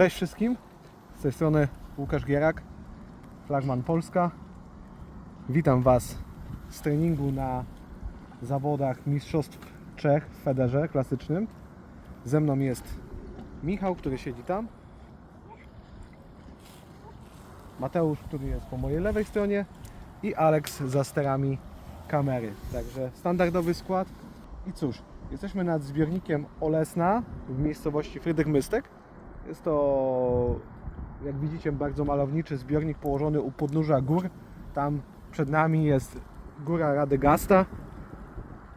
Cześć wszystkim, z tej strony Łukasz Gierak, flagman Polska. Witam Was z treningu na zawodach Mistrzostw Czech w Federze klasycznym. Ze mną jest Michał, który siedzi tam. Mateusz, który jest po mojej lewej stronie i Alex za sterami kamery. Także standardowy skład. I cóż, jesteśmy nad zbiornikiem Olesna w miejscowości Frydrych Mystek. Jest to, jak widzicie, bardzo malowniczy zbiornik położony u podnóża gór. Tam przed nami jest góra Radegasta.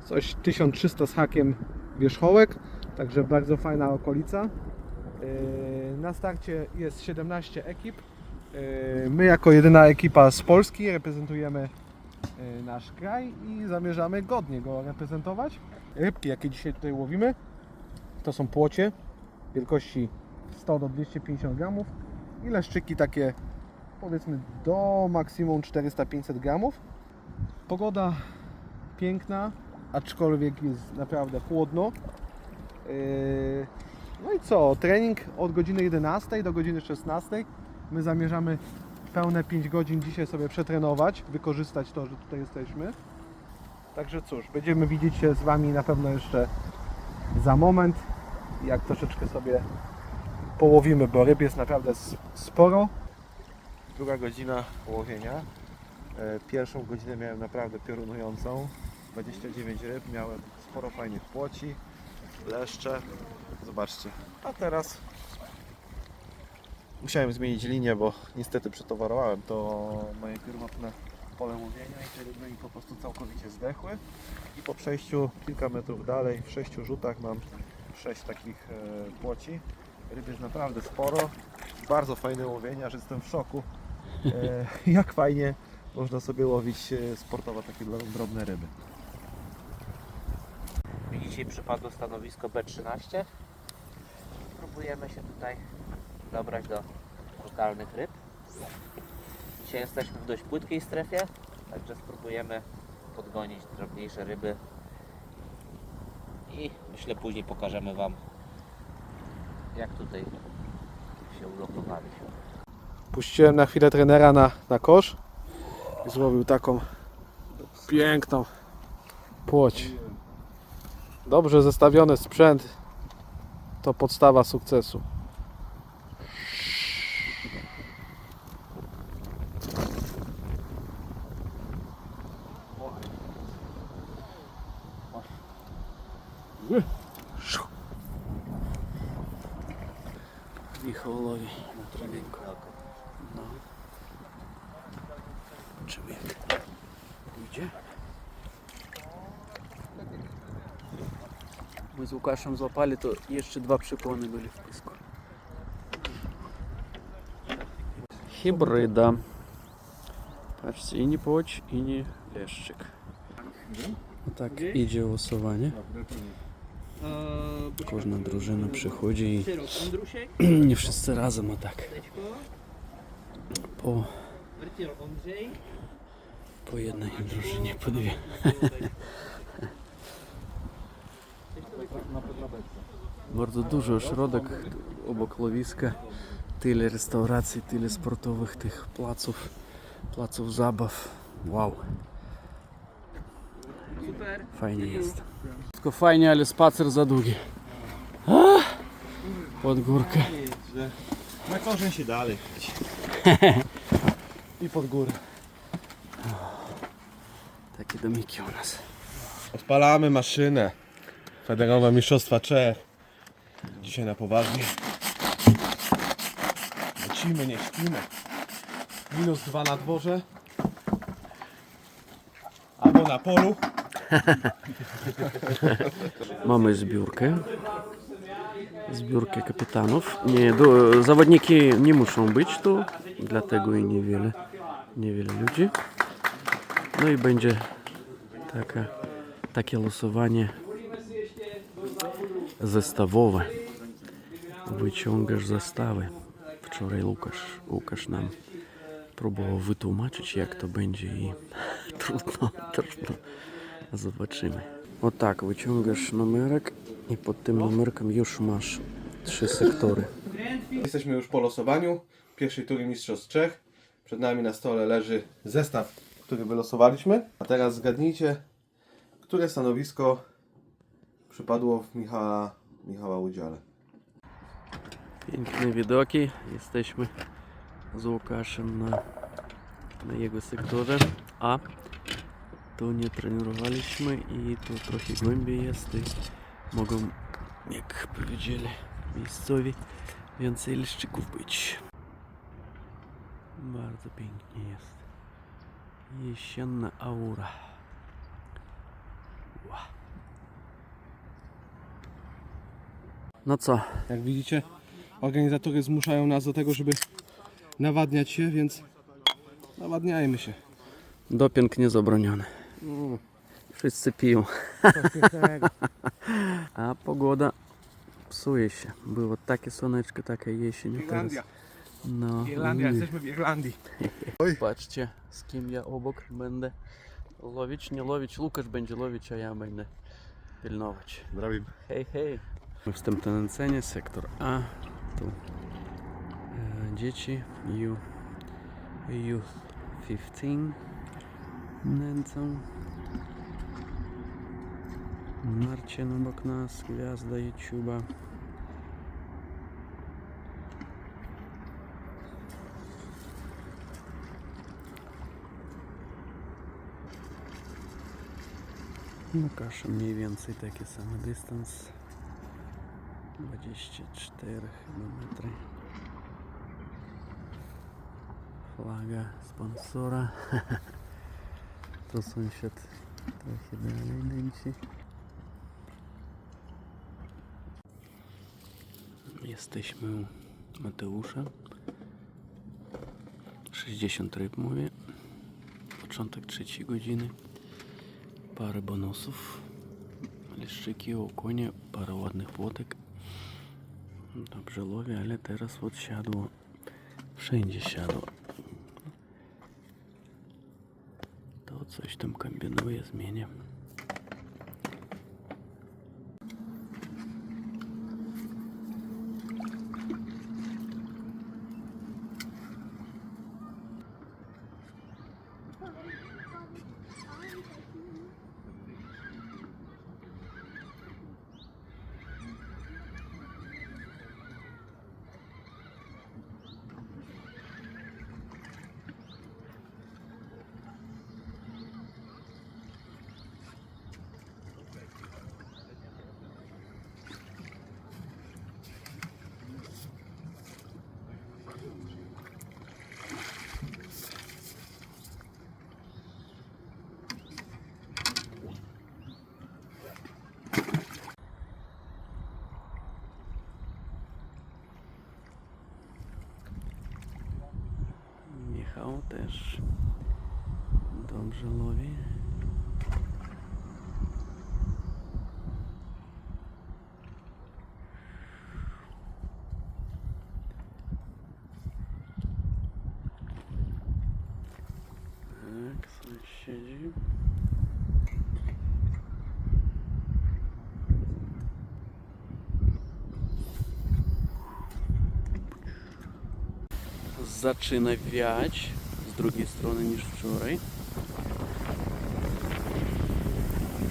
Coś 1300 z hakiem wierzchołek, także bardzo fajna okolica. Yy, Na starcie jest 17 ekip. Yy, My jako jedyna ekipa z Polski reprezentujemy yy, nasz kraj i zamierzamy godnie go reprezentować. Rybki, jakie dzisiaj tutaj łowimy, to są płocie wielkości 100 do 250 gramów i leszczyki takie powiedzmy do maksimum 400-500 gramów. Pogoda piękna, aczkolwiek jest naprawdę chłodno. Yy, No i co? Trening od godziny 11 do godziny 16. My zamierzamy pełne 5 godzin dzisiaj sobie przetrenować, wykorzystać to, że tutaj jesteśmy. Także cóż, będziemy widzieć się z Wami na pewno jeszcze za moment, jak troszeczkę sobie połowimy, bo ryb jest naprawdę sporo. Druga godzina łowienia. E, Pierwszą godzinę miałem naprawdę piorunującą. 29 ryb, miałem sporo fajnych płoci, leszcze. Zobaczcie. A teraz musiałem zmienić linię, bo niestety przetowarowałem to moje pierwotne pole łowienia i te ryby mi po prostu całkowicie zdechły. I po przejściu kilka metrów dalej, w sześciu rzutach mam sześć takich e, płoci. Ryb jest naprawdę sporo. Bardzo fajne łowienie, aż jestem w szoku. E, jak fajnie można sobie łowić e, sportowo takie dro- drobne ryby. Mi dzisiaj przypadło stanowisko B13. Próbujemy się tutaj dobrać do lokalnych ryb. Dzisiaj jesteśmy w dość płytkiej strefie, także spróbujemy podgonić drobniejsze ryby. I myślę później pokażemy Wam jak tutaj się ulokowaliśmy. Puściłem na chwilę trenera na, na kosz i złowił taką piękną płoć. Dobrze zestawiony sprzęt to podstawa sukcesu. Michał łowi na treningu. No. Zobaczymy jak pójdzie pierwszą złapali, to jeszcze dwa przykłony byli w pysku. Hibryda. Patrzcie, i nie poć, i nie leszczyk. No tak idzie łosowanie. Każda drużyna przychodzi i nie wszyscy razem, a tak po, po jednej drużynie, po dwie. Bardzo dużo ośrodek obok lowiska. Tyle restauracji, tyle sportowych tych placów, placów zabaw. Wow. Fajnie jest. Wszystko fajnie, ale spacer za długi. A, Pod górkę. Na korzeń się dalej. I pod górę. Takie domiki u nas. Odpalamy maszynę. Federowe Mistrzostwa Czech. Dzisiaj na poważnie. Lecimy, nie śpimy. Minus dwa na dworze. Albo na polu. Mamy zbiórkę. Zbiórkę kapitanów. Nie, do, zawodniki nie muszą być tu, dlatego i niewiele, niewiele ludzi. No i będzie taka, takie losowanie zestawowe. Wyciągasz zestawy. Wczoraj Łukasz, Łukasz nam próbował wytłumaczyć jak to będzie i trudno, trudno. Zobaczymy. O tak, wyciągasz numerek i pod tym numerkiem już masz trzy sektory. Jesteśmy już po losowaniu pierwszej tury Mistrzostw Czech. Przed nami na stole leży zestaw, który wylosowaliśmy. A teraz zgadnijcie, które stanowisko przypadło w Michała, Michała udziale. Piękne widoki. Jesteśmy z Łukaszem na, na jego sektorze. A tu nie trenowaliśmy i tu trochę głębiej jest i mogą, jak powiedzieli miejscowi, więcej leszczyków być. Bardzo pięknie jest. Jesienna aura. Ła. No co, Jak widzicie, organizatory zmuszają nas do tego, żeby nawadniać się, więc nawadniajmy się. doping niezabroniony. Wszyscy piją. A pogoda psuje się. Było takie słoneczko, taka jesień. a teraz- No, Irlandia, jesteśmy w Irlandii. patrzcie, z kim ja obok będę lowić, nie lowić. Łukasz będzie lowić, a ja będę pilnować. Zdravím. Hej, hej. W wstępnej cenie sektor A. Tu e, dzieci U, Youth 15 nęcą. Marcin obok nas, gwiazda YouTube'a. Łukasz mniej więcej taki sam dystans. 24 chyba metry. Flaga sponsora. to sąsiad trochę dalej nęci. Jesteśmy u Mateusza. 60 ryb mówię. Początek trzeciej godziny. Parę bonusów. Leszczyki, okonie, parę ładnych płotek. Dobrze lowię, ale teraz od siadło. Wszędzie siadło. To coś tam kombinuję, zmienię. Michał też. Dobrze lowi. Tak, zaczyna wiać z drugiej strony niż wczoraj.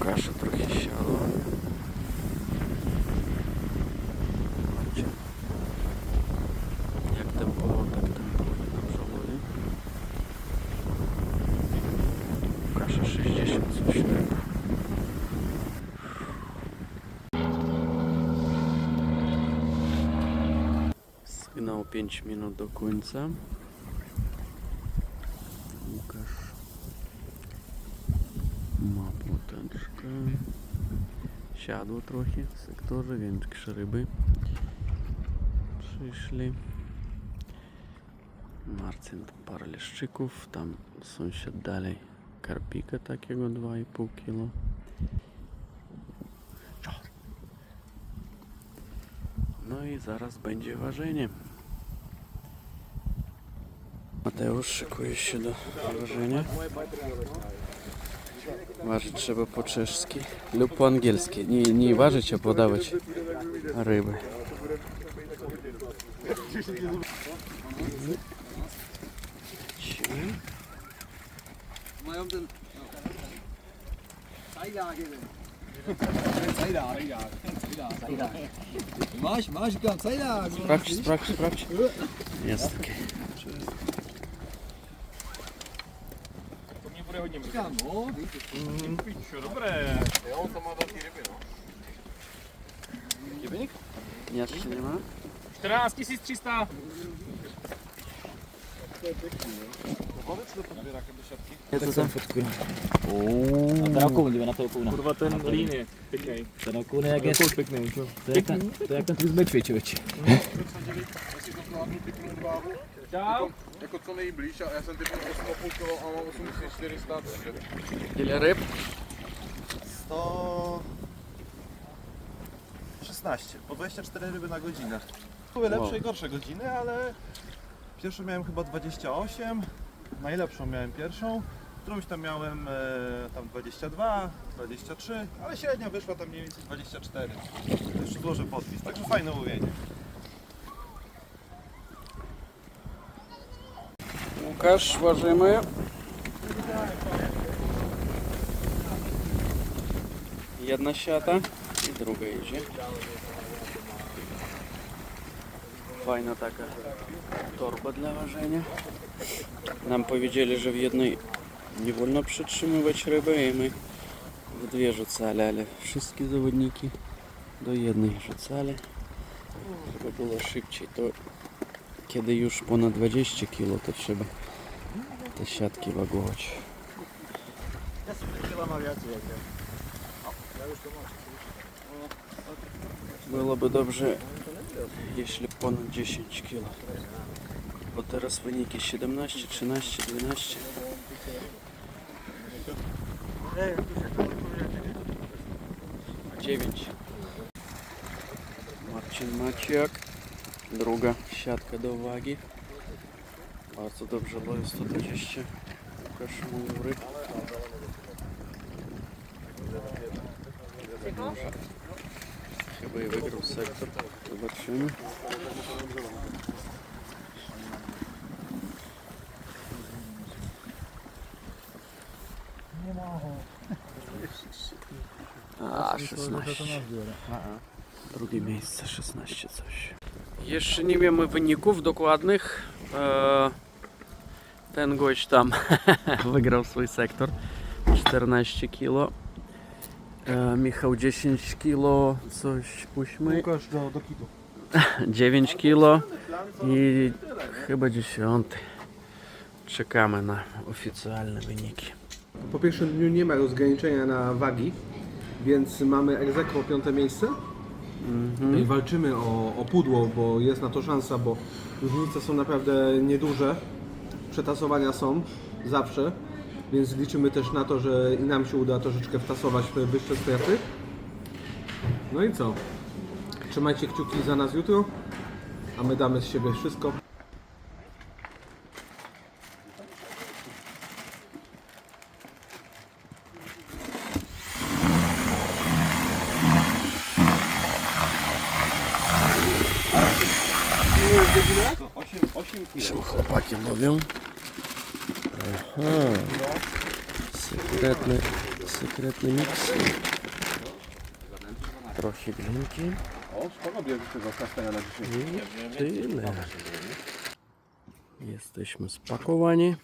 Kasza trochę. Zobaczcie. Jak tempowo, tak tempowo na przelowie. Kasza 60 coś tak. Sygnał 5 minut do końca. Łukasz ma płoteczkę. Siadło trochę w sektorze, większe ryby przyszli. Marcin parę leszczyków, tam sąsiad dalej karpika takiego 2,5 kg. No i zaraz będzie ważenie. Mateusz szykuje się do ważenia. Ważyć trzeba po czeszski lub po angielski. Nie, nie ważyć, a podawać ryby. Mają ten... Masz, masz. Sprawdź, sprawdź, sprawdź. Jest takie. Tam, o. Jeszcze nie ma? 14 300. To są fotky. A ten okun, na to okuna. Kurwa ten liny. Pykaj. Ten okun jak jest... To jak ten, to jak ten tu z meczwie ciuć. Ciao. Jako co nejblíž a já jsem teď 8,5 kg a mám 84 stát. Ile ryb? 116, po 24 ryby na godzinę. Były lepsze Wow. i gorsze godziny, ale pierwszą miałem chyba 28, najlepszą miałem pierwszą, którąś tam miałem e, tam 22, 23, ale średnia wyszła tam mniej więcej 24. Jeszcze złożę podpis, także fajne łowienie. Łukasz, ważymy. Jedna siata i druga idzie. Fajna taka torba dla ważenia. Nam powiedzieli, że w jednej nie wolno przytrzymywać ryby i my w dwie rzucali, ale wszystkie zawodniki do jednej rzucali. Żeby było szybciej, to kiedy już ponad 20 kg, to trzeba te siatki wagować. Byłoby dobrze, jeśli ponad 10 kg. Bo teraz wyniki 17, 13, 12. Dziewięć. Marcin Maciak. Druga siatka do uwagi. Bardzo dobrze loje 120. Łukasz. Może. Chyba i wygrał sektor. Zobaczymy. A, 16. Drugie miejsce, 16 coś. Jeszcze nie wiemy wyników dokładnych. E, Ten gość tam wygrał swój sektor. 14 kilo. E, Michał 10 kilo, coś ósmy. Łukasz do, do kitu. 9 kilo i chyba 10. Czekamy na oficjalne wyniki. Po pierwszym dniu nie ma rozgraniczenia na wagi, więc mamy egzekwo piąte miejsce. I walczymy o, o pudło, bo jest na to szansa, bo różnice są naprawdę nieduże. Przetasowania są zawsze, więc liczymy też na to, że i nam się uda troszeczkę wtasować w wyższe strefy. No i co? Trzymajcie kciuki za nas jutro, a my damy z siebie wszystko. Co chłopaki mówią? Sekretny miks. Trochę glinki. O, spoko bierzesz tego kastania na dzisiaj. I tyle. Jesteśmy spakowani.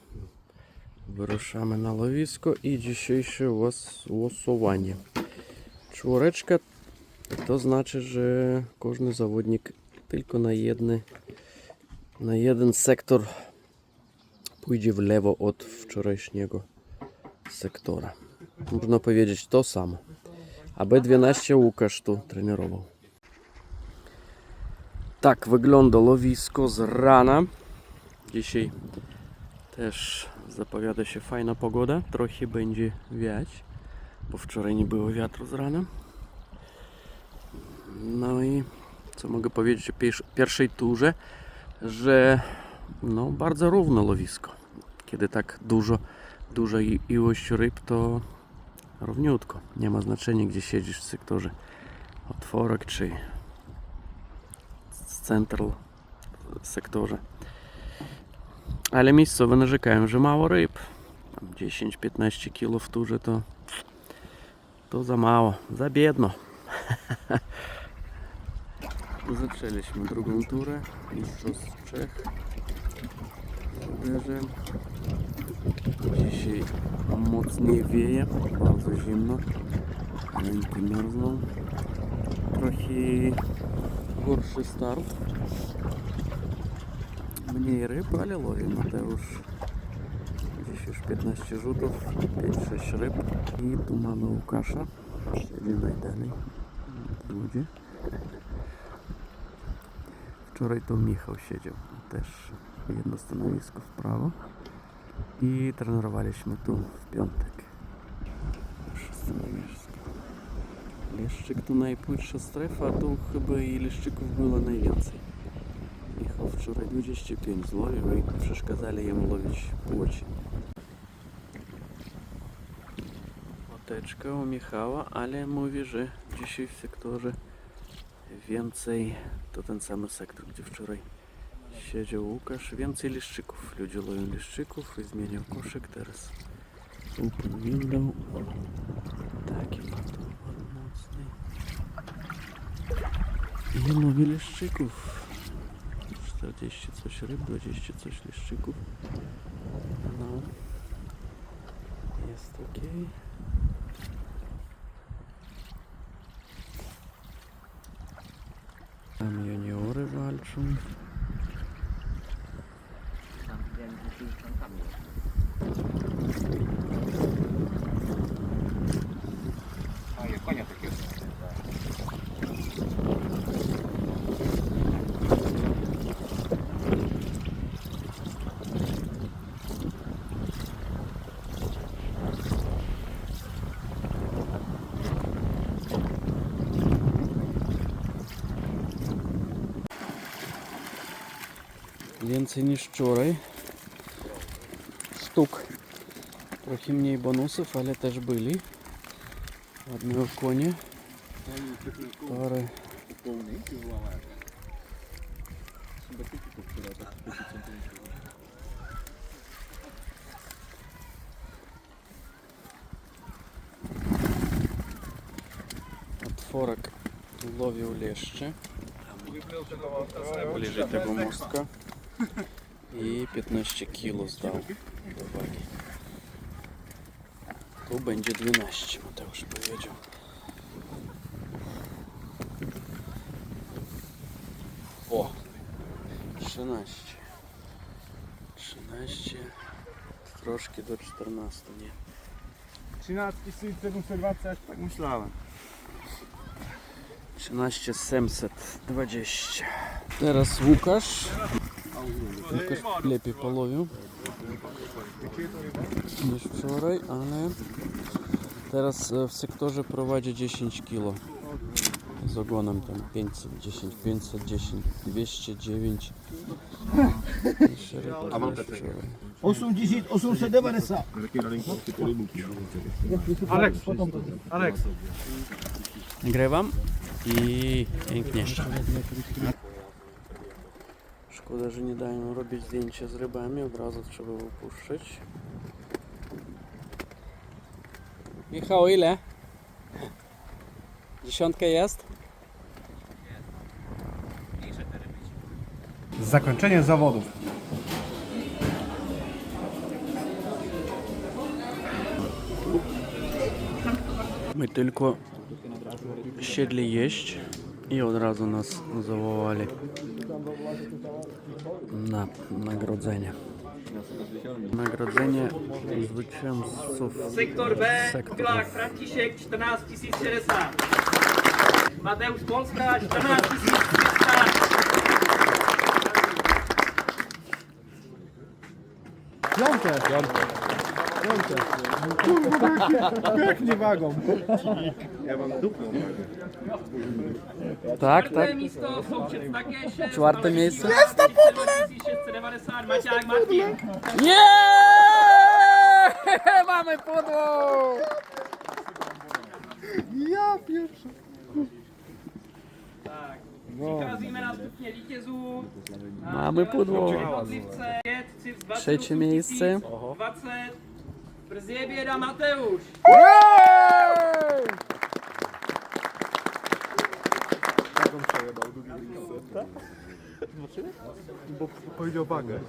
Wyruszamy na lowisko i dzisiejsze łos- łosowanie. Czwóreczka to znaczy, że każdy zawodnik tylko na jedny na jeden sektor pójdzie w lewo od wczorajszego sektora. Można powiedzieć to samo. A B12 Łukasz tu trenował. Tak wygląda lowisko z rana. Dzisiaj też zapowiada się fajna pogoda. Trochę będzie wiać, bo wczoraj nie było wiatru z rana. No i co mogę powiedzieć o pier- pierwszej turze, że no bardzo równo lowisko. Kiedy tak dużo, duża ilość ryb, to równiutko. Nie ma znaczenia, gdzie siedzisz w sektorze otworek czy Central sektorze. Ale miejscowe narzekają, że mało ryb. Tam 10-15 kg w turze to, to za mało, za biedno. Zaczęliśmy drugą turę. Mistrzostw Czech. Uderzę. Dzisiaj mocniej wieje, bardzo zimno. Ręki mierzną. Trochę gorszy start. Mniej ryb, ale łowi Mateusz. Dziś już 15 rzutów, 5-6 ryb. I tu mamy Łukasza. Siedzi najdalej. Ludzie. Wczoraj to Michał siedział. Też jedno stanowisko w prawo. I trenowaliśmy tu w piątek. Leszczyk to najpłytsza strefa, tu chyba i leszczyków było najwięcej. Michał wczoraj 25 złowił i przeszkadzali jemu łowić płoci. Łoteczka u Michała, ale mówi, że dzisiaj w sektorze więcej to ten sam sektor, gdzie wczoraj siedział Łukasz. Więcej liszczyków. Ludzie łowią liszczyków i zmieniał koszyk teraz. Open window. Taki motor mocny. I łowi liszczyków. 40 coś ryb, 20 coś liszczyków. No. Jest ok. Tam juniory walczą. Więcej niż wczoraj. Sztuk. Trochę mniej bonusów, ale też byli. Ładne okonie. Parę. Otworek łowił leszcze. Bliżej tego mostka. I 15 kg zdał do wagi. Tu będzie 12, Mateusz powiedział. O! 13. 13. Troszkę do 14, nie. 13 720, aż tak myślałem. 13 720. Teraz Łukasz. Łukasz lepiej polowił niż wczoraj, ale teraz e, w sektorze prowadzi 10 kg. Z ogonem tam 510, 510, 209. Jeszcze ryba niż wczoraj. 80, 890. Aleks, Aleks. Nagrywam i pięknie. Szkoda, że nie dają robić zdjęcia z rybami, od razu trzeba wypuszczać. Michał, ile? Dziesiątka jest? Zakończenie zawodów. My tylko siedli jeść i od razu nas zawołali na nagrodzenie. Nagrodzenie zwycięzców Sektor B, sektorów. Glak, Franciszek 14060. Mateusz Polska 14300. Piąte. Piąte. Kurwa, pięknie wagą. Tak, tak. Místo součet také še. Czwarte miejsce. 1690, Maťák Martin. Nie! Mamy pudło! Ja pierwszy. Přicházíme na stupně vítězů. Máme pudło. Jednotlivce, pět, cif, 28 Trzecie miejsce. 20. Brzy je běda. Jak on? Bo powiedział wagę.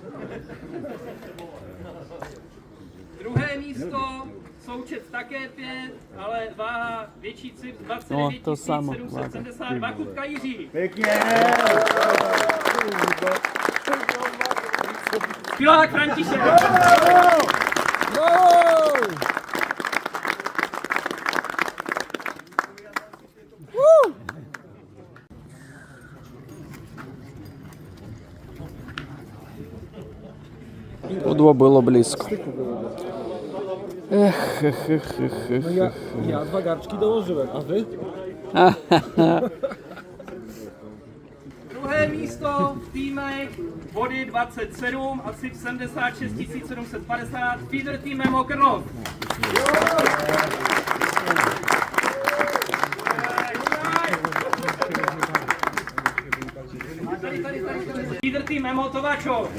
Druhé místo, součet také pět, ale váha větší cif 29 No, to samo, 772, Kutka Jiří. Pilák František. Можливо, було близько. эх, эх, эх, эх. эх. No я, я два garczki dołożyłem, а wy? Druhé místo v týmech body 27 asi 76 750 feeder týmem Okrnov. Feeder Memo Tovačov.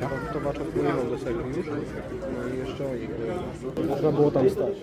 Karol Towaczek pojechał do serii już. No i jeszcze oni. Można było tam stać.